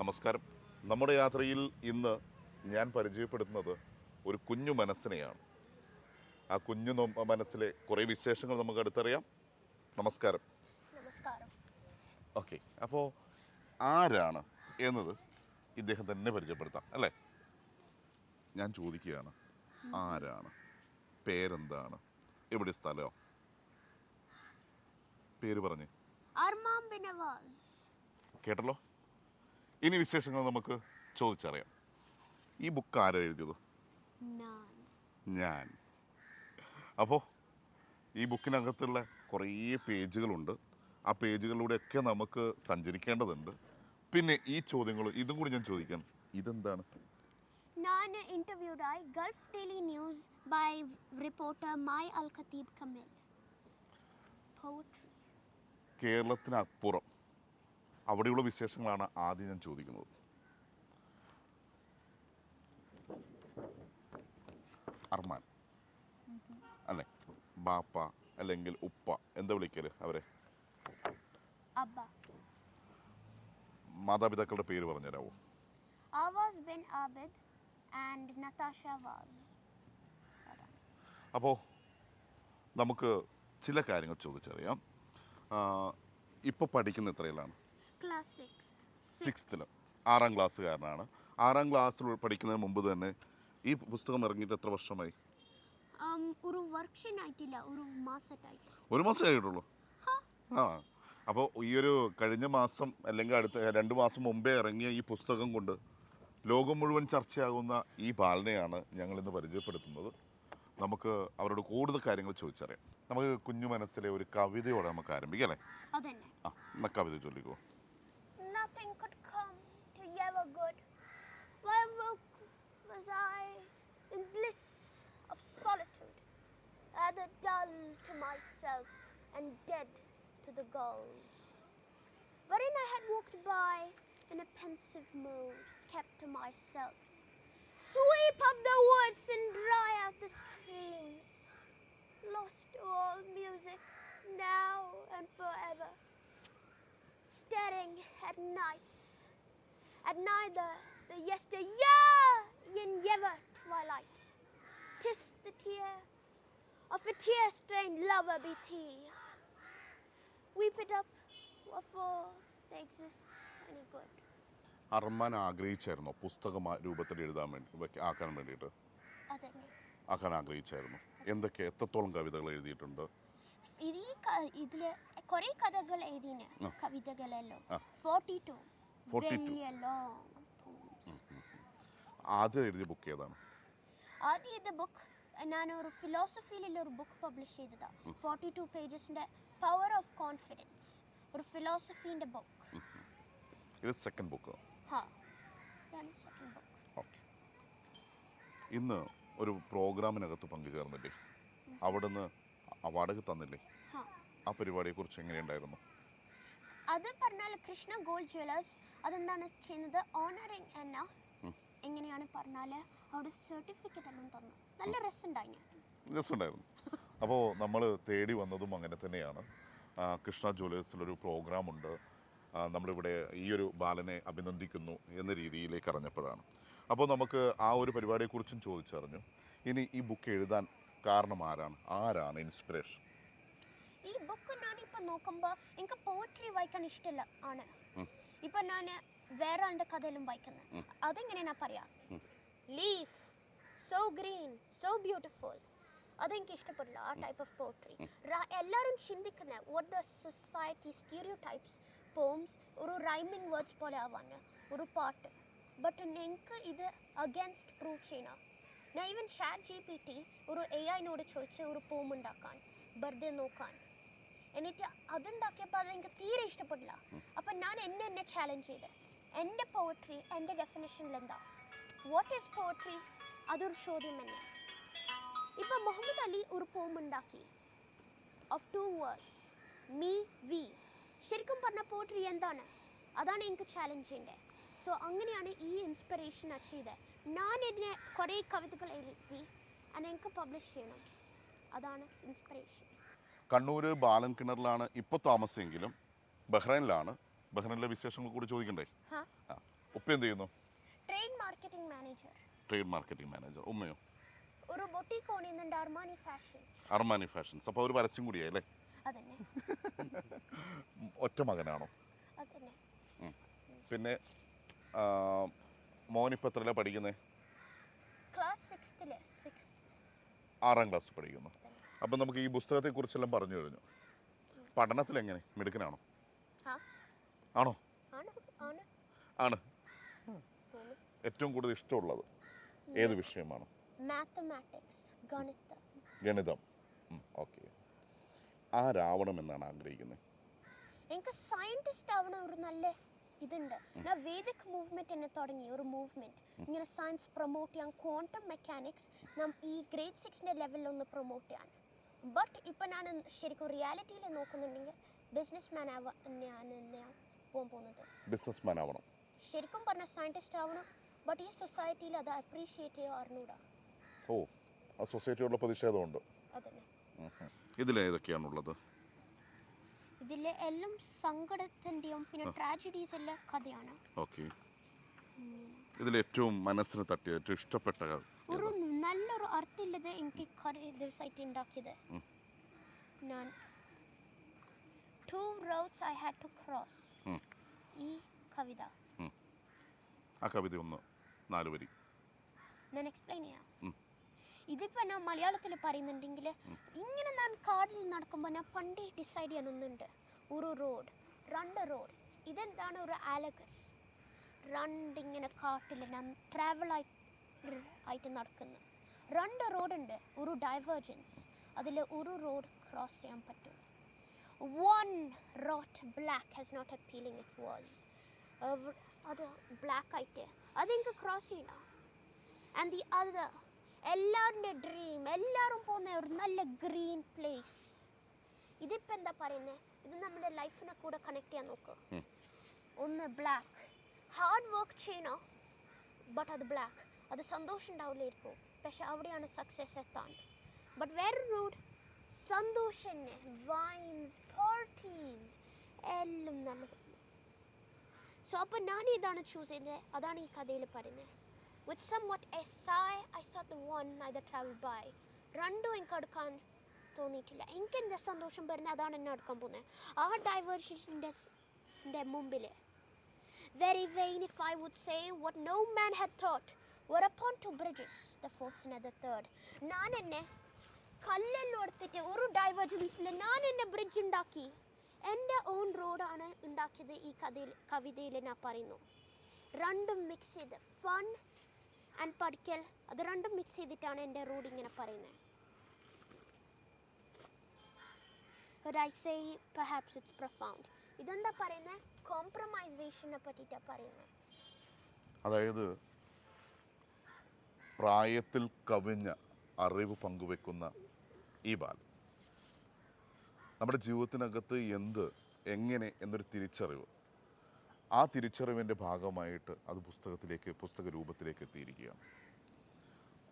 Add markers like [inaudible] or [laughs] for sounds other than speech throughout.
നമസ്കാരം. നമ്മുടെ യാത്രയിൽ ഇന്ന് ഞാൻ പരിചയപ്പെടുത്തുന്നത് ഒരു കുഞ്ഞു മനസ്സിനെയാണ്. ആ കുഞ്ഞു മനസ്സിലെ കുറേ വിശേഷങ്ങൾ നമുക്ക് അടുത്തറിയാം. നമസ്കാരം. നമസ്കാരം. ഓക്കെ. അപ്പോൾ ആരാണ് എന്നത് ഇദ്ദേഹം തന്നെ പരിചയപ്പെടുത്താം അല്ലേ? ഞാൻ ചോദിക്കുകയാണ് ആരാണ്? പേരെന്താണ്? എവിടെ സ്ഥലമോ പേര് പറഞ്ഞേ. കേട്ടല്ലോ? ഇനി വിശേഷങ്ങൾ നമുക്ക് ചോദിച്ചറിയാം. ഈ ബുക്ക് ആരാ എഴുതിയത്? ഞാൻ. അപ്പോ അപ്പോൾ ഈ ബുക്കിനകത്തുള്ള കുറേ പേജുകളുണ്ട്. ആ പേജുകളിലൂടെയൊക്കെ നമുക്ക് സഞ്ചരിക്കേണ്ടതുണ്ട്. പിന്നെ ഈ ചോദ്യങ്ങൾ ഇതും കൂടി ഞാൻ ചോദിക്കാം. ഇതെന്താണ്? ഞാൻ ഇന്റർവ്യൂഡായി Gulf daily news by reporter മായി അൽ ഖത്തീബ് കമിൽ കേരളത്തിനപ്പുറം. അവിടെയുള്ള വിശേഷങ്ങളാണ് ആദ്യം ഞാൻ ചോദിക്കുന്നത്. അർമാൻ. അല്ലെ? ബാപ്പ അല്ലെങ്കിൽ ഉപ്പ. എന്താ വിളിക്കൽ അവരെ? മാതാപിതാക്കളുടെ പേര് പറഞ്ഞുതരാമോ അപ്പോ ബിൻ ആബിദ് ആൻഡ് നതാഷ വാസ് അപ്പോൾ നമുക്ക് ചില കാര്യങ്ങൾ ചോദിച്ചറിയാം. ഇപ്പോൾ പഠിക്കുന്ന എത്രയിലാണ്? സിക്സ്ത്തിൽ ആറാം ക്ലാസ്സുകാരനാണ്. ആറാം ക്ലാസ്സിൽ പഠിക്കുന്നതിന് മുമ്പ് തന്നെ ഈ പുസ്തകം ഇറങ്ങിയിട്ട് എത്ര വർഷമായി? ഒരു വർഷനായിട്ടില്ല ഒരു മാസത്തായി ഒരു മാസമേ ആയിട്ടുള്ളൂ? ആ. അപ്പോൾ ഈ ഒരു കഴിഞ്ഞ മാസം അല്ലെങ്കിൽ അടുത്ത രണ്ട് മാസം മുമ്പേ ഇറങ്ങിയ ഈ പുസ്തകം കൊണ്ട് ലോകം മുഴുവൻ ചർച്ചയാകുന്ന ഈ ബാലനെയാണ് ഞങ്ങൾ ഇന്ന് പരിചയപ്പെടുത്തുന്നത്. നമുക്ക് അവരോട് കൂടുതൽ കാര്യങ്ങൾ ചോദിച്ചറിയാം. നമുക്ക് കുഞ്ഞു മനസ്സിലെ ഒരു കവിതയോടെ നമുക്ക് ആരംഭിക്കാം അല്ലേ? ആ എന്നാ കവിത ചൊല്ലിക്കോ? Nothing could come to ever good. Why woke was I in bliss of solitude, either dull to myself and dead to the goals, wherein I had walked by in a pensive mood, kept to myself. Sweep up the woods and dry out the streams, lost to all music now and forever staring at nights, at neither the yesteryear in ever twilight. Tis the tear of a tear-stained lover be thee. Weep it up, wherefore there exists any good. Arman ആഗ്രഹിച്ചായിരുന്നു പുസ്തകം രൂപത്തിൽ എഴുതാൻ വേണ്ടി ആക്കാൻ വേണ്ടിയിട്ട് ആക്കാൻ ആഗ്രഹിച്ചായിരുന്നു എന്തൊക്കെ എത്രത്തോളം കവിതകൾ എഴുതിയിട്ടുണ്ട് ഈ ഇതിൽ കുറെ കഥകൾ എഴുതിന് കവിതകളെല്ലാം. Forty to 42. വലിയ long ആദ്യം എഴുതിയ ബുക്ക് ഏതാണ്? ബുക്ക് ഒരു ബുക്ക് പബ്ലിഷ് ചെയ്തതാ. ഫോർട്ടി ടു പേജസിന്റെ പവർ ഓഫ് കോൺഫിഡൻസ് ഒരു ഫിലോസഫീന്റെ ബുക്ക് ഇത് സെക്കൻഡ് ബുക്ക് ഹാ. ഇതാണ് സെക്കൻഡ് ബുക്ക് ഓക്കെ ഇന്ന് ഒരു പ്രോഗ്രാമിനകത്ത് പങ്കുചേർന്നില്ലേ? അവിടുന്ന് അവാർഡ് തന്നില്ലേ? ആ പരിപാടിയെക്കുറിച്ച് എങ്ങനെയുണ്ടായിരുന്നു? അത് പറഞ്ഞാൽ കൃഷ്ണ ഗോൾഡ് ജ്വല്ലേഴ്സ് അതെന്താണ് ചെയ്യുന്നത്? ഓണറിങ് എന്ന എങ്ങനെയാണ് പറഞ്ഞാൽ അവിടെ സർട്ടിഫിക്കറ്റ് എല്ലാം തന്നു. നല്ല രസമുണ്ടായി രസമുണ്ടായിരുന്നു. അപ്പോൾ നമ്മൾ തേടി വന്നതും അങ്ങനെ തന്നെയാണ്. കൃഷ്ണ ജ്വല്ലേഴ്സിലൊരു പ്രോഗ്രാമുണ്ട്. നമ്മളിവിടെ ഈ ഒരു ബാലനെ അഭിനന്ദിക്കുന്നു എന്ന രീതിയിലേക്ക് അറിഞ്ഞപ്പോഴാണ്. അപ്പോൾ നമുക്ക് ആ ഒരു പരിപാടിയെക്കുറിച്ചും ചോദിച്ചറിഞ്ഞു. ഇനി ഈ ബുക്ക് എഴുതാൻ കാരണം ആരാണ്? ആരാണ് ഇൻസ്പിറേഷൻ നോക്കുമ്പോൾ എനിക്ക് പോയിട്രി വായിക്കാൻ ഇഷ്ടമില്ല ആണ്. ഇപ്പൊ ഞാൻ വേറെ ആളുടെ കഥയിലും വായിക്കുന്നത്. അതെങ്ങനെയാ പറയാ? Leaf so green so beautiful അതെനിക്ക് ഇഷ്ടപ്പെടില്ല ആ ടൈപ്പ് ഓഫ് പോട്രി എല്ലാവരും ചിന്തിക്കുന്ന what the society stereotypes poems ഒരു റൈമിംഗ് വേർഡ്സ് പോലെ ആവാന് ഒരു പാട്ട്. ബട്ട് എനിക്ക് ഇത് അഗേൻസ്റ്റ് പ്രൂവ് ചെയ്യണം? ഞാൻ even chat G P T ഒരു എ ഐനോട് ചോദിച്ച് ഒരു പോം ഉണ്ടാക്കാൻ വെറുതെ നോക്കാൻ. എന്നിട്ട് അതുണ്ടാക്കിയപ്പോൾ അത് എനിക്ക് തീരെ ഇഷ്ടപ്പെട്ടില്ല അപ്പം ഞാൻ എന്നെ എന്നെ ചാലഞ്ച് ചെയ്ത്. എന്റെ പോയട്രി എന്റെ ഡെഫിനേഷനിൽ എന്താ? വാട്ട് ഈസ് പോയട്രി അതൊരു ചോദ്യം തന്നെ. ഇപ്പം മുഹമ്മദ് അലി ഒരു പോം ഉണ്ടാക്കി. Of two words me we ശരിക്കും പറഞ്ഞ പോയട്രി എന്താണ്? അതാണ് എനിക്ക് ചാലഞ്ച് ചെയ്യേണ്ടത് സോ അങ്ങനെയാണ് ഈ ഇൻസ്പിറേഷൻ ചെയ്തത് ഞാൻ ഇതിനെ കുറേ കവിതകൾ എഴുതി അത് എനിക്ക് പബ്ലിഷ് ചെയ്യണം. അതാണ് ഇൻസ്പിറേഷൻ കണ്ണൂർ ബാലൻ കിണറിലാണ് ഇപ്പോൾ താമസമെങ്കിലും ബഹ്റൈനിലാണ്. ബഹ്റൈനിലെ വിശേഷങ്ങൾ കൂടി ചോദിക്കണ്ടേ? ആ ഉപ്പ എന്ത് ചെയ്യുന്നു? Trade marketing manager trade marketing manager ഉമ്മയോ? ഒരു ബൊട്ടീക്ക് ഓണിയുന്നുണ്ട് അർമാനി ഫാഷൻസ് അർമാനി ഫാഷൻസ് അപ്പോൾ ഒരു പരസ്യം കൂടിയായി അല്ലേ? അതന്നെ. [laughs] ഒറ്റ മകനാണോ? അതന്നെ. പിന്നെ മോനിപ്പോൾ എത്രയിലാണ് പഠിക്കുന്നത് ക്ലാസ് സിക്സ്ത്തിൽ സിക്സ്ത് ആറാം ക്ലാസ് പഠിക്കുന്നു. അപ്പം നമുക്ക് ഈ പുസ്തകത്തെക്കുറിച്ചെല്ലാം പറഞ്ഞു കഴിഞ്ഞു. പഠനത്തിൽ എങ്ങനെ മിടുക്കനാണോ? ആ ആണോ? ആണ് ആണ്. ആണ്. ഏറ്റവും കൂടുതൽ ഇഷ്ടമുള്ളത് ഏത് വിഷയമാണ്? മാത്തമാറ്റിക്സ് ഗണിതം. ഗണിതം. ഓക്കെ. ആരാവണം എന്നാണ് ആഗ്രഹിക്കുന്നത് എനിക്ക് സയന്റിസ്റ്റ് ആവണം ഒരു നല്ല ഇതുണ്ട്. ഞാൻ വേദിക് മൂവ്മെന്റ് എന്നെ തുടങ്ങി ഒരു മൂവ്മെന്റ് ഇങ്ങനെ സയൻസ് പ്രൊമോട്ട് ചെയ്യാൻ ക്വാണ്ടം മെക്കാനിക്സ് നാം ഈ ഗ്രേഡ് സിക്സിന്റെ ലെവലിൽ ഒന്ന് പ്രൊമോട്ട് ചെയ്യാൻ. ബട്ട് ഇപ്പം ഞാൻ ശരിക്കും റിയാലിറ്റിയിൽ നോക്കുന്നുണ്ടെങ്കിൽ ബിസിനസ് മാൻ ആവാൻ ഞാൻ പോകാൻ പോകുന്നത്. ബിസിനസ് മാൻ ആവണം. ശരിക്കും പറഞ്ഞ സയന്റിസ്റ്റ് ആവണം. ബട്ട് ഈ സൊസൈറ്റിയിൽ അത് അപ്രീഷിയേറ്റ് ചെയ്യുക അറിഞ്ഞൂടാ. ഓ ആ സൊസൈറ്റിയോടുള്ള പ്രതിഷേധമുണ്ട്. ഇതിലേതൊക്കെയാണുള്ളത് ഇതിലെ എല്ലാം സങ്കടത്തിന്റെയും പിന്നെ ട്രാജഡീസ് എല്ലാം കഥയാണ്. ഓക്കെ ഇതിലേറ്റവും മനസ്സിന് തട്ടിയ ഏറ്റവും ഇഷ്ടപ്പെട്ട ഒരു നല്ലൊരു അർത്ഥമില്ലത് എനിക്ക് കുറേ ദിവസമായിട്ട് ഉണ്ടാക്കിയത്. ഞാൻ two roads I had to cross. ഈ കവിത. ആ കവിത ഒന്ന് നാല് വരി. ഞാൻ എക്സ്പ്ലെയിൻ ചെയ്യാം. ഉം. ഇതിപ്പോ ഞാൻ മലയാളത്തിൽ പറയുന്നുണ്ടെങ്കിൽ ഇങ്ങനെ ഞാൻ കാടിൽ നടക്കുമ്പോൾ ഞാൻ പണ്ടേ ഡിസൈഡ് ചെയ്യാനൊന്നുണ്ട്. ഒരു റോഡ് രണ്ട് റോഡ് ഇതെന്താണ് ഒരു ആലകൻ രണ്ടിങ്ങനെ കാട്ടിൽ ഞാൻ ട്രാവൽ ആയി ആയിട്ട് നടക്കുന്നു. രണ്ട് റോഡുണ്ട് ഒരു ഡൈവേർജൻസ് അതിൽ ഒരു റോഡ് ക്രോസ് ചെയ്യാൻ പറ്റും. One road black has not appealing it was അത് ബ്ലാക്ക് ആയിട്ട് അതെനിക്ക് ക്രോസ് ചെയ്യണം. ആൻഡ് ദി അതർ എല്ലാവരുടെ ഡ്രീം എല്ലാവരും പോകുന്ന ഒരു നല്ല ഗ്രീൻ പ്ലേസ് ഇതിപ്പോൾ എന്താ പറയുന്നത് ഇത് നമ്മുടെ ലൈഫിനെ കൂടെ കണക്ട് ചെയ്യാൻ നോക്കുക. ഒന്ന് ബ്ലാക്ക് ഹാർഡ് വർക്ക് ചെയ്യണോ? ബട്ട് അത് ബ്ലാക്ക് അത് സന്തോഷം ഉണ്ടാവില്ലായിരിക്കും. പക്ഷെ അവിടെയാണ് സക്സസ് എത്താൻ. ബട്ട് വേറൊരു റൂഡ് സന്തോഷം വൈൻസ് പാർട്ടീസ് എല്ലാം നല്ലത് സോ അപ്പോൾ ഞാൻ ഇതാണ് ചൂസ് ചെയ്തത്. അതാണ് ഈ കഥയിൽ പറയുന്നത്. With some what a sigh I sought the one I the travel by രണ്ടും എനിക്ക് എടുക്കാൻ തോന്നിയിട്ടില്ല. എനിക്ക് എന്താ സന്തോഷം വരുന്നത്? അതാണ് എന്നെ എടുക്കാൻ പോകുന്നത്. ആ ഡൈവേർഷൻസിന്റെ മുമ്പിൽ very vain if I would say what no man had thought. Whereupon two bridges the and the third. ഞാൻ എന്നെ കല്ലെല്ലാം എടുത്തിട്ട് ഒരു ഡൈവേർജൻസിൽ ഞാൻ എന്നെ ബ്രിഡ്ജ് ഉണ്ടാക്കി. എന്റെ ഓൺ റോഡാണ് ഉണ്ടാക്കിയത് ഈ കഥയിൽ കവിതയിൽ ഞാൻ പറയുന്നു. രണ്ടും മിക്സ് ചെയ്ത് ഫൺ ആൻഡ് പഠിക്കൽ അത് രണ്ടും മിക്സ് ചെയ്തിട്ടാണ് എന്റെ റോഡ് ഇങ്ങനെ പറയുന്നത്. But I say perhaps it's profound. ഇതെന്താ പറയുന്നത്? കോംപ്രമൈസേഷനെ പറ്റിയിട്ടാണ് പറയുന്നത്. അതായത് പ്രായത്തിൽ കവിഞ്ഞ അറിവ് പങ്കുവെക്കുന്ന ഈ ബാലൻ. നമ്മുടെ ജീവിതത്തിനകത്ത് എന്ത് എങ്ങനെ എന്നൊരു തിരിച്ചറിവ്. ആ തിരിച്ചറിവിന്റെ ഭാഗമായിട്ട് അത് പുസ്തകത്തിലേക്ക് പുസ്തക രൂപത്തിലേക്ക് എത്തിയിരിക്കുകയാണ്.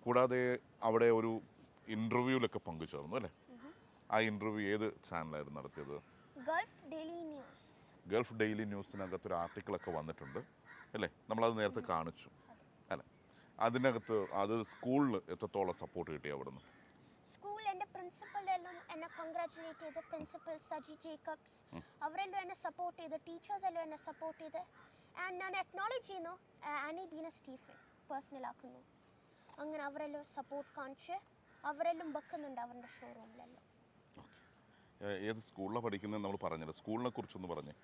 കൂടാതെ അവിടെ ഒരു ഇന്റർവ്യൂവിലൊക്കെ പങ്കുചേർന്നു അല്ലേ? ആ ഇന്റർവ്യൂ ഏത് ചാനലായിരുന്നു നടത്തിയത്? Gulf daily news. Gulf daily ന്യൂസിനകത്ത് ഒരു ആർട്ടിക്കിളൊക്കെ വന്നിട്ടുണ്ട് അല്ലേ? നമ്മളത് നേരത്തെ കാണിച്ചു. അതിനകത്ത് അത് സ്കൂളിൽ എത്രത്തോളം സപ്പോർട്ട് കിട്ടി അവിടുന്ന്? സ്കൂൾ എന്റെ പ്രിൻസിപ്പലെല്ലാം എന്നെ കൺഗ്രാറ്റുലേറ്റ് ചെയ്ത്. പ്രിൻസിപ്പൽ സജി ജേക്കബ്സ്. അവരെല്ലാം എന്നെ സപ്പോർട്ട് ചെയ്ത്. ടീച്ചേഴ്സ് എല്ലാം എന്നെ സപ്പോർട്ട് ചെയ്ത്. ആൻഡ് ഞാൻ അക്നോളജ് ചെയ്യുന്നു ആനി ബീന സ്റ്റീഫൻ പേഴ്സണൽ ആക്കുന്നു. അങ്ങനെ അവരെല്ലാം സപ്പോർട്ട് കാണിച്ച് അവരെല്ലാം വെക്കുന്നുണ്ട് അവരുടെ ഷോറൂമിലെല്ലാം ഏത് സ്കൂളിലാണ് പഠിക്കുന്നത് നമ്മൾ പറഞ്ഞത് സ്കൂളിനെ കുറിച്ചൊന്ന് പറഞ്ഞു.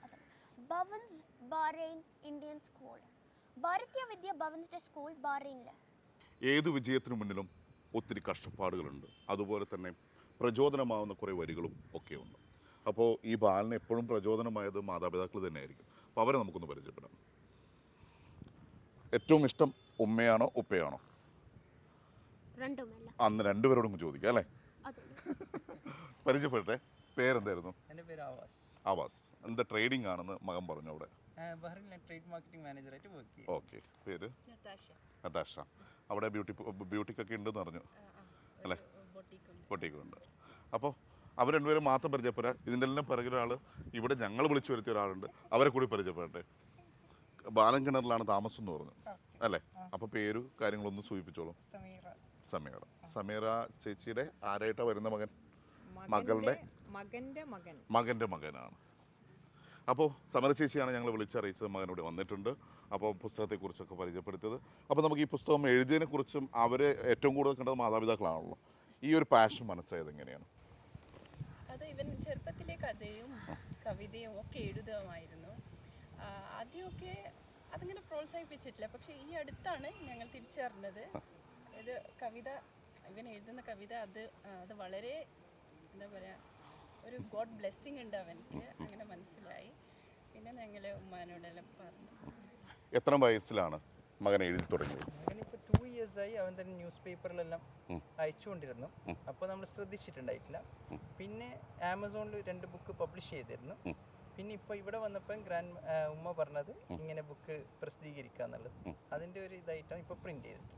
ഭവൻസ് ബാറൈൻ ഇന്ത്യൻ സ്കൂൾ ഭാരതീയ വിദ്യ ഭവൻസിന്റെ സ്കൂൾ ബാറൈനിൽ ഏത് വിജയത്തിനു മുന്നിലും ഒത്തിരി കഷ്ടപ്പാടുകളുണ്ട്. അതുപോലെ തന്നെ പ്രചോദനമാവുന്ന കുറേ വരികളും ഒക്കെ ഉണ്ട് അപ്പോൾ ഈ ബാലിന് എപ്പോഴും പ്രചോദനമായത് മാതാപിതാക്കൾ തന്നെയായിരിക്കും. അപ്പോൾ അവരെ നമുക്കൊന്ന് പരിചയപ്പെടാം. ഏറ്റവും ഇഷ്ടം ഉമ്മയാണോ ഉപ്പയാണോ? അന്ന് രണ്ടുപേരോടും ചോദിക്കാം അല്ലേ? പരിചയപ്പെടട്ടെ. പരിചയപ്പെട്ടെ പേരെന്തായിരുന്നു? എന്റെ പേര് ആവാസ്. ആവാസ്. എന്താ ട്രേഡിംഗ് ആണെന്ന് മകൻ പറഞ്ഞു അവിടെ. ബഹ്റിൻ ട്രേഡ് മാർക്കറ്റിംഗ് മാനേജറായിട്ട് വർക്ക് ചെയ്യും. ഓക്കെ. പേര്? നതാഷ. അവിടെ ബ്യൂട്ടി ബ്യൂട്ടിക്കൊക്കെ ഉണ്ടെന്ന് പറഞ്ഞു. അല്ലേ? ബൊട്ടിക്കുണ്ട്. അപ്പോൾ അവർ രണ്ടുപേരും മാത്രം പരിചയപ്പെടാം. ഇതിന്റെ എല്ലാം പിറകിൽ ഒരാൾ ഇവിടെ ഞങ്ങൾ വിളിച്ചു വരുത്തിയ ഒരാളുണ്ട്. അവരെ കൂടി പരിചയപ്പെടട്ടെ. ബാലൻകിണറിലാണ് താമസം എന്ന് പറഞ്ഞു. അല്ലേ? അപ്പോൾ പേര് കാര്യങ്ങളൊന്നും സൂചിപ്പിച്ചോളൂ. സമീറ. സമീറ. സമീറ ചേച്ചിയുടെ ആരായിട്ടാ വരുന്ന മകൻ? മകളുടെ- മകന്റെ മകൻ. മകന്റെ മകനാണ്. അപ്പോൾ സമര ചേച്ചിയാണ് ഞങ്ങൾ വിളിച്ചറിയിച്ചത്. മകനോട് വന്നിട്ടുണ്ട്. അപ്പോൾ പുസ്തകത്തെക്കുറിച്ചൊക്കെ പരിചയപ്പെടുത്തിയത്. അപ്പോൾ നമുക്ക് ഈ പുസ്തകം എഴുതിയതിനെക്കുറിച്ചും അവരെ ഏറ്റവും കൂടുതൽ കണ്ടത് മാതാപിതാക്കളാണല്ലോ. ഈ ഒരു പാഷൻ മനസ്സായത് എങ്ങനെയാണ്? അത് ഇവൻ ചെറുപ്പത്തിലെ കഥയും കവിതയും ഒക്കെ എഴുതുമായിരുന്നു. ആദ്യമൊക്കെ അതിങ്ങനെ പ്രോത്സാഹിപ്പിച്ചിട്ടില്ല. പക്ഷെ ഈ അടുത്താണ് ഞങ്ങൾ തിരിച്ചറിഞ്ഞത്. ഇത് കവിത ഇവൻ എഴുതുന്ന കവിത അത് അത് വളരെ എന്താ പറയുക ഒരു ഗോഡ് ബ്ലെസ്സിങ് ഉണ്ട് അവനക്ക്. അങ്ങനെ മനസ്സിലായി. പിന്നെ ഞങ്ങൾ ഉമ്മാനോടെല്ലാം പറഞ്ഞു. എത്ര വയസ്സിലാണ് മകൻ എഴുതി തുടങ്ങിയത്? അവനിപ്പോൾ ടു ഇയേഴ്സായി അവൻ തന്നെ ന്യൂസ് പേപ്പറിലെല്ലാം അയച്ചുകൊണ്ടിരുന്നു. അപ്പോൾ നമ്മൾ ശ്രദ്ധിച്ചിട്ടുണ്ടായിട്ടില്ല. പിന്നെ ആമസോണിൽ രണ്ട് ബുക്ക് പബ്ലിഷ് ചെയ്തിരുന്നു. പിന്നെ ഇപ്പോൾ ഇവിടെ വന്നപ്പോൾ ഗ്രാൻഡ് ഉമ്മ പറഞ്ഞത് ഇങ്ങനെ ബുക്ക് പ്രസിദ്ധീകരിക്കുക എന്നുള്ളത് അതിന്റെ ഒരു ഇതായിട്ടാണ് ഇപ്പോൾ പ്രിന്റ് ചെയ്തത്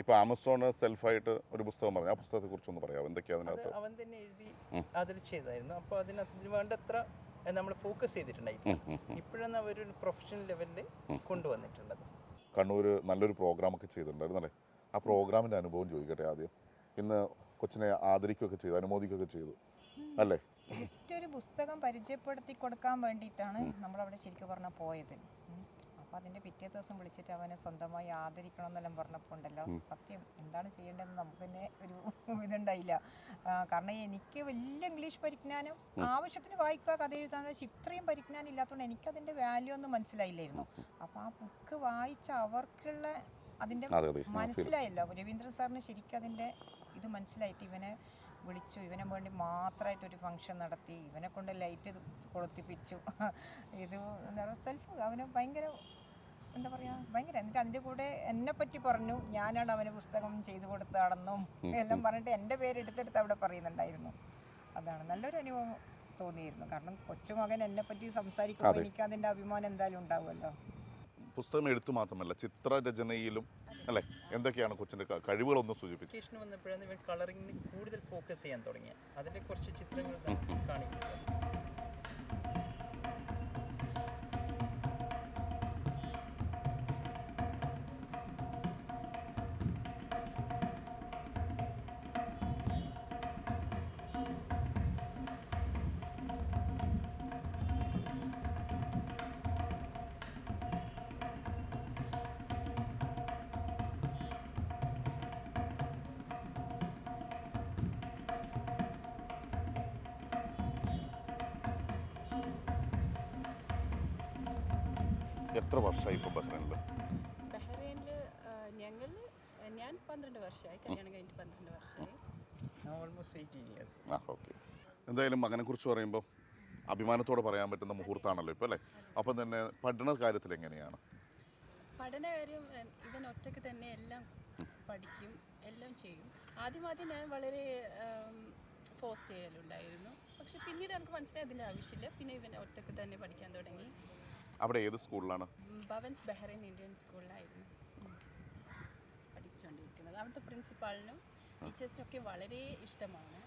ഇപ്പോൾ ആമസോൺ സെൽഫായിട്ട് ഒരു പുസ്തകം പറഞ്ഞു. ആ പുസ്തകത്തെ കുറിച്ച് പുസ്തകത്തെക്കുറിച്ചൊന്ന് പറയാം എന്തൊക്കെയാണ് അത് അതിനകത്ത്? അവൻ തന്നെ എഴുതി അതിൽ ചെയ്തായിരുന്നു. അപ്പോൾ അതിന് അതിന് വേണ്ടത്ര നമ്മൾ ഫോക്കസ് ചെയ്തിട്ടുണ്ടായിരുന്നു. ഇപ്പോഴാണ് അവരൊരു പ്രൊഫഷണൽ ലെവലിൽ കൊണ്ടുവന്നിട്ടുള്ളത്. കണ്ണൂർ നല്ലൊരു പ്രോഗ്രാമൊക്കെ ചെയ്തിട്ടുണ്ടായിരുന്നു അല്ലേ? ആ പ്രോഗ്രാമിന്റെ അനുഭവം ചോദിക്കട്ടെ ആദ്യം. ഇന്ന് കൊച്ചിനെ ആദരിക്കുകയൊക്കെ ചെയ്തു അനുമോദിക്കുകയൊക്കെ ചെയ്തു അല്ലേ? ജസ്റ്റ് ഒരു പുസ്തകം പരിചയപ്പെടുത്തി കൊടുക്കാൻ വേണ്ടിയിട്ടാണ് നമ്മളവിടെ ശരിക്കും പറഞ്ഞാൽ പോയത്. ഉം. അപ്പൊ അതിന്റെ പിറ്റേ ദിവസം വിളിച്ചിട്ട് അവനെ സ്വന്തമായി ആദരിക്കണം എന്നെല്ലാം പറഞ്ഞപ്പോൾ ഉണ്ടല്ലോ സത്യം എന്താണ് ചെയ്യേണ്ടതെന്ന് നമുക്ക് തന്നെ ഒരു ഇതുണ്ടായില്ല. കാരണം എനിക്ക് വലിയ ഇംഗ്ലീഷ് പരിജ്ഞാനം ആവശ്യത്തിന് വായിക്കുക കഥ എഴുതാൻ പക്ഷെ ഇത്രയും പരിജ്ഞാനം ഇല്ലാത്തതുകൊണ്ട് എനിക്കതിന്റെ വാല്യൂ ഒന്നും മനസ്സിലായില്ലായിരുന്നു. അപ്പൊ ആ ബുക്ക് വായിച്ച അവർക്കുള്ള അതിന്റെ. മനസ്സിലായല്ലോ. രവീന്ദ്രൻ സാറിന് ശരിക്കും അതിന്റെ ഇത് മനസ്സിലായിട്ട് ഇവനെ വിളിച്ചു. ഇവനെ വേണ്ടി മാത്രമായിട്ട് ഒരു ഫംഗ്ഷൻ നടത്തി. ഇവനെ കൊണ്ട് ലൈറ്റ് കൊളുത്തിപ്പിച്ചു. ഇത് എന്താ പറയുക സെൽഫ് അവന് ഭയങ്കര എന്താ പറയാ ഭയങ്കര എന്നിട്ട് അതിന്റെ കൂടെ എന്നെ പറ്റി പറഞ്ഞു ഞാനാണ് അവന് പുസ്തകം ചെയ്തു കൊടുത്താണെന്നും എല്ലാം പറഞ്ഞിട്ട് എന്റെ പേര് എടുത്തെടുത്ത് അവിടെ പറയുന്നുണ്ടായിരുന്നു. അതാണ് നല്ലൊരു അനുഭവം തോന്നിയിരുന്നു. കാരണം കൊച്ചുമകൻ എന്നെ പറ്റി സംസാരിക്കുമ്പോൾ. എനിക്ക് അതിന്റെ അഭിമാനം എന്തായാലും ഉണ്ടാവുമല്ലോ. പുസ്തകം എഴുത്ത് മാത്രമല്ല ചിത്രരചനയിലും അല്ലേ എന്തൊക്കെയാണ് കൊച്ചിന്റെ ക- കഴിവുകളൊന്നും സൂചിപ്പിക്കും. വെക്കേഷൻ വന്നപ്പോഴാണ് ഇവൻ കളറിങ്ങിന് കൂടുതൽ ഫോക്കസ് ചെയ്യാൻ തുടങ്ങിയത് അതിന്റെ കുറച്ച് ചിത്രങ്ങൾ കാണിക്കുന്നത് എത്ര വർഷമായി ഇപ്പോൾ ബഹ്റൈനിൽ ബഹ്റൈനിൽ ഞങ്ങൾ ഞാൻ പന്ത്രണ്ട് വർഷമായി കല്യാണം കഴിഞ്ഞിട്ട് പന്ത്രണ്ട് വർഷമായി ആ ഓക്കെ. എന്തായാലും മകനെക്കുറിച്ച് പറയുമ്പോൾ അഭിമാനത്തോടെ പറയാൻ പറ്റുന്ന മുഹൂർത്താണല്ലോ ഇപ്പോൾ അല്ലേ? അപ്പം തന്നെ പഠന കാര്യത്തിൽ എങ്ങനെയാണ്? പഠന കാര്യം ഇവൻ ഒറ്റയ്ക്ക് തന്നെ എല്ലാം പഠിക്കും എല്ലാം ചെയ്യും. ആദ്യം ആദ്യം ഞാൻ വളരെ ഫോഴ്സ് ചെയ്യലുണ്ടായിരുന്നു. പക്ഷെ പിന്നീട് എനിക്ക് മനസ്സിലായി അതിന്റെ ആവശ്യമില്ല. പിന്നെ ഇവൻ ഒറ്റയ്ക്ക് തന്നെ പഠിക്കാൻ തുടങ്ങി. അവിടെ ഏത് സ്കൂളിലാണ്? ഭവൻസ് ബഹ്റൈൻ ഇന്ത്യൻ സ്കൂളിലായിരുന്നു. പഠിച്ചുകൊണ്ടിരിക്കുന്നത് അവിടുത്തെ പ്രിൻസിപ്പാളിനും ടീച്ചേഴ്സിനൊക്കെ വളരെ ഇഷ്ടമാണ്.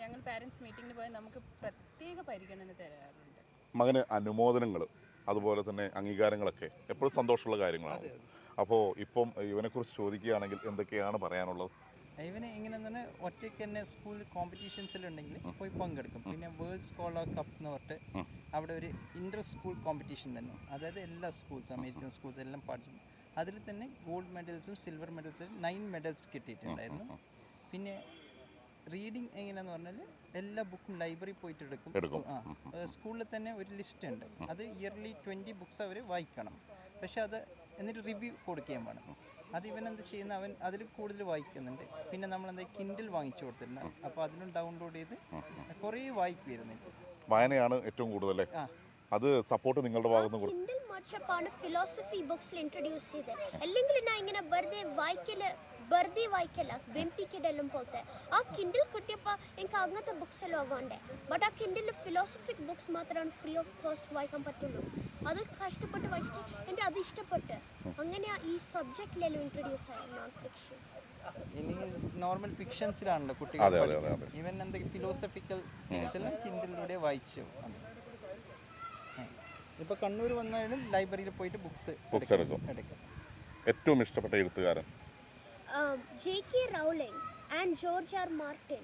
ഞങ്ങൾ പാരൻസ് മീറ്റിങ്ങിന് പോയാൽ നമുക്ക് പ്രത്യേക പരിഗണന തരാറുണ്ട്. മകന് അനുമോദനങ്ങൾ അതുപോലെ തന്നെ അംഗീകാരങ്ങളൊക്കെ എപ്പോഴും സന്തോഷമുള്ള കാര്യങ്ങളാണ്. അപ്പോൾ ഇപ്പം ഇവനെക്കുറിച്ച് ചോദിക്കുകയാണെങ്കിൽ എന്തൊക്കെയാണ് പറയാനുള്ളത്? ഇവന് ഇങ്ങനെ തന്നെ ഒറ്റയ്ക്ക് തന്നെ സ്കൂൾ കോമ്പറ്റീഷൻസിലുണ്ടെങ്കിൽ പോയി പങ്കെടുക്കും. പിന്നെ വേൾഡ് സ്കോളർ കപ്പ് എന്ന് പറഞ്ഞിട്ട് അവിടെ ഒരു ഇന്റർ സ്കൂൾ കോമ്പറ്റീഷൻ തന്നെ. അതായത് എല്ലാ സ്കൂൾസും അമേരിക്കൻ സ്കൂൾസ് എല്ലാം പാർട്ടിസിപ്പേറ്റ് അതിൽ തന്നെ ഗോൾഡ് മെഡൽസും സിൽവർ മെഡൽസും നയൻ മെഡൽസ് കിട്ടിയിട്ടുണ്ടായിരുന്നു. പിന്നെ റീഡിങ് എങ്ങനെയാന്ന് പറഞ്ഞാൽ എല്ലാ ബുക്കും ലൈബ്രറി പോയിട്ട് എടുക്കും. എടുക്കും. ആ സ്കൂളിൽ തന്നെ ഒരു ലിസ്റ്റ് ഉണ്ട്. അത് ഇയർലി ട്വന്റി ബുക്സ് അവർ വായിക്കണം. പക്ഷെ അത് എന്നിട്ട് റിവ്യൂ കൊടുക്കുകയും വേണം. അത് ഇവൻ എന്ത് ചെയ്യുന്ന? അവൻ അതിൽ കൂടുതൽ വായിക്കുന്നുണ്ട്. പിന്നെ നമ്മൾ എന്താ കിൻഡിൽ വാങ്ങിച്ചു കൊടുത്തിട്ടുണ്ട്. അപ്പോൾ അതിലും ഡൗൺലോഡ് ചെയ്ത് കുറേ വായിക്കുമായിരുന്നു വായനയാണ് ഏറ്റവും ആ. അത് സപ്പോർട്ട് നിങ്ങളുടെ ഭാഗത്ത് നിന്ന് കൊടുക്കും കിൻഡിൽ മർച്ചപ്പാണ് ഫിലോസഫി ബുക്സിൽ ഇൻട്രൊഡ്യൂസ് ചെയ്തത്. അല്ലെങ്കിൽ ഞാൻ ഇങ്ങനെ വെറുതെ വായിക്കൽ വെറുതെ വായിക്കല വെണ്ടിക്കിടലും പോലത്തെ. ആ കിൻഡിൽ കിട്ടിയപ്പോൾ എനിക്ക് അങ്ങനത്തെ ബുക്സ് എല്ലാം വേണ്ടേ ബട്ട് ആ കിൻഡിൽ ഫിലോസഫിക് ബുക്സ് മാത്രമാണ് ഫ്രീ ഓഫ് കോസ്റ്റ് വായിക്കാൻ പറ്റുള്ളൂ. അത് കഷ്ടപ്പെട്ട് വായിച്ചിട്ട് എന്റെ അത് ഇഷ്ടപ്പെട്ട് അങ്ങനെ ഈ സബ്ജക്റ്റിലെല്ലാം ഇൻട്രൊഡ്യൂസ് ആയ നോൺ ഫിക്ഷൻ ഇനി നോർമൽ ഫിക്ഷൻസിലാണല്ലോ കുട്ടികൾ ഇവൻ എന്തെങ്കിലും ഫിലോസഫിക്കൽ തിങ്സ് എല്ലാം കിൻഡിലൂടെ വായിച്ചു. ഇപ്പൊ കണ്ണൂർ വന്നാലും ലൈബ്രറിയിൽ പോയിട്ട് ബുക്സ് ബുക്സ് എടുക്കും. എടുക്കും ഏറ്റവും ഇഷ്ടപ്പെട്ട എഴുത്തുകാരൻ? J K Rowling and George R Martin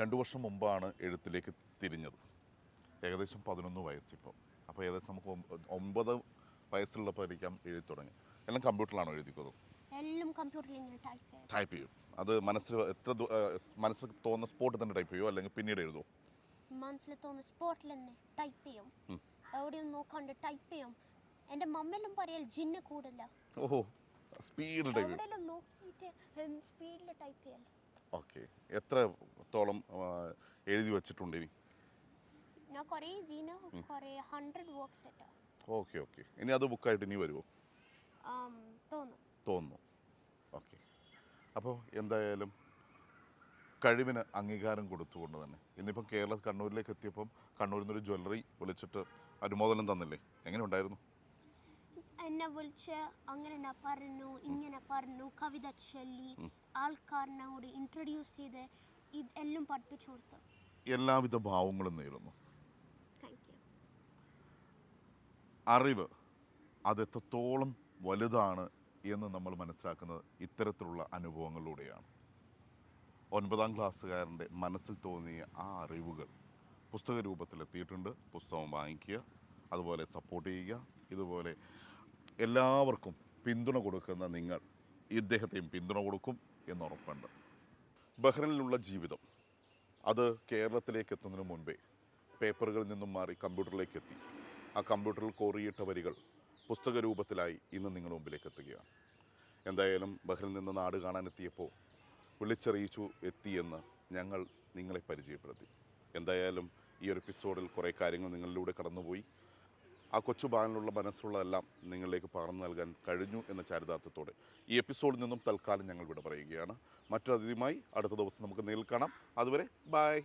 രണ്ടു വർഷം മുമ്പാണ് എഴുത്തിലേക്ക് തിരിഞ്ഞത്. ഏകദേശം പതിനൊന്ന് വയസ്സിപ്പോൾ അപ്പോൾ ഏകദേശം നമുക്ക് ഒമ്പ- ഒമ്പത് വയസ്സുള്ളപ്പോൾ ആയിരിക്കാം എഴുതി തുടങ്ങി. എല്ലാം കമ്പ്യൂട്ടറിലാണോ എഴുതിക്കുന്നത് എല്ലാം കമ്പ്യൂട്ടറിൽ ടൈപ്പ് ചെയ്യും. അത് മനസ്സിൽ എത്ര മനസ്സിൽ തോന്നുന്ന സ്പോട്ടിൽ തന്നെ ടൈപ്പ് ചെയ്യുമോ അല്ലെങ്കിൽ പിന്നീട് എഴുതുമോ മനസ്സിൽ തോന്നുന്ന സ്പോട്ടിൽ തന്നെ ടൈപ്പ് ചെയ്യും. എവിടെയും നോക്കാണ്ട് ടൈപ്പ് ചെയ്യും. എന്റെ മമ്മെല്ലാം പറയൽ ജിന്ന് കൂടില്ല ഓഹോ സ്പീഡിൽ ടൈപ്പ് ചെയ്യും. നോക്കിയിട്ട് സ്പീഡിൽ ടൈപ്പ് ചെയ്യൽ. ഓക്കെ എത്രത്തോളം തോളം എഴുതി വെച്ചിട്ടുണ്ട് ഇനി? ഞാൻ കുറേ ഇതിന് കുറേ ഹൺഡ്രഡ് വർക്ക്സ് ഇട്ട്. ഓക്കെ ഓക്കെ ഇനി അത് ബുക്കായിട്ട് ഇനി വരുമോ തോന്നും. തോന്നുന്നു. ഓക്കെ അപ്പോൾ എന്തായാലും കഴിവിന് അംഗീകാരം കൊടുത്തുകൊണ്ട് തന്നെ. ഇന്നിപ്പം കേരള കണ്ണൂരിലേക്ക് എത്തിയപ്പം കണ്ണൂരിൽ നിന്നൊരു ജ്വല്ലറി വിളിച്ചിട്ട് അനുമോദനം തന്നില്ലേ? എങ്ങനെ ഉണ്ടായിരുന്നു? എന്നെ വിളിച്ച് അങ്ങനെ പറഞ്ഞു ഇങ്ങനെ പറഞ്ഞു കവിത ചൊല്ലി ആൾക്കാരനെ കൂടി ഇൻട്രൊഡ്യൂസ് ചെയ്ത് ഇതെല്ലാം പഠിപ്പിച്ചു കൊടുത്തു. എല്ലാവിധ ഭാവങ്ങളും നേരുന്നു. അറിവ് അത് എത്രത്തോളം വലുതാണ് എന്ന് നമ്മൾ മനസ്സിലാക്കുന്നത് ഇത്തരത്തിലുള്ള അനുഭവങ്ങളിലൂടെയാണ്. ഒൻപതാം ക്ലാസ്സുകാരന്റെ മനസ്സിൽ തോന്നിയ ആ അറിവുകൾ പുസ്തക രൂപത്തിലെത്തിയിട്ടുണ്ട് പുസ്തകം വാങ്ങിക്കുക അതുപോലെ സപ്പോർട്ട് ചെയ്യുക ഇതുപോലെ എല്ലാവർക്കും പിന്തുണ കൊടുക്കുന്ന നിങ്ങൾ ഇദ്ദേഹത്തെയും പിന്തുണ കൊടുക്കും എന്നുറപ്പുണ്ട്. ബഹ്റിനിലുള്ള ജീവിതം അത് കേരളത്തിലേക്ക് എത്തുന്നതിന് മുൻപേ പേപ്പറുകളിൽ നിന്നും മാറി കമ്പ്യൂട്ടറിലേക്ക് എത്തി. ആ കമ്പ്യൂട്ടറിൽ കോറിയിട്ട വരികൾ പുസ്തക രൂപത്തിലായി ഇന്ന് നിങ്ങളുടെ മുമ്പിലേക്ക് എത്തുകയാണ്. എന്തായാലും ബഹ്റിൽ നിന്ന് നാട് കാണാനെത്തിയപ്പോൾ വിളിച്ചറിയിച്ചു എത്തിയെന്ന് ഞങ്ങൾ നിങ്ങളെ പരിചയപ്പെടുത്തി. എന്തായാലും ഈ ഒരു എപ്പിസോഡിൽ കുറേ കാര്യങ്ങൾ നിങ്ങളിലൂടെ കടന്നുപോയി. ആ കൊച്ചു ബാനിലുള്ള മനസ്സുള്ള എല്ലാം നിങ്ങളിലേക്ക് പകർന്നു നൽകാൻ കഴിഞ്ഞു എന്ന ചാരിതാർത്ഥത്തോടെ ഈ എപ്പിസോഡിൽ നിന്നും തൽക്കാലം ഞങ്ങൾ വിട പറയുകയാണ്. മറ്റൊരു അതിഥിയുമായി അടുത്ത ദിവസം നമുക്ക് നേരിൽ കാണാം. അതുവരെ ബായ്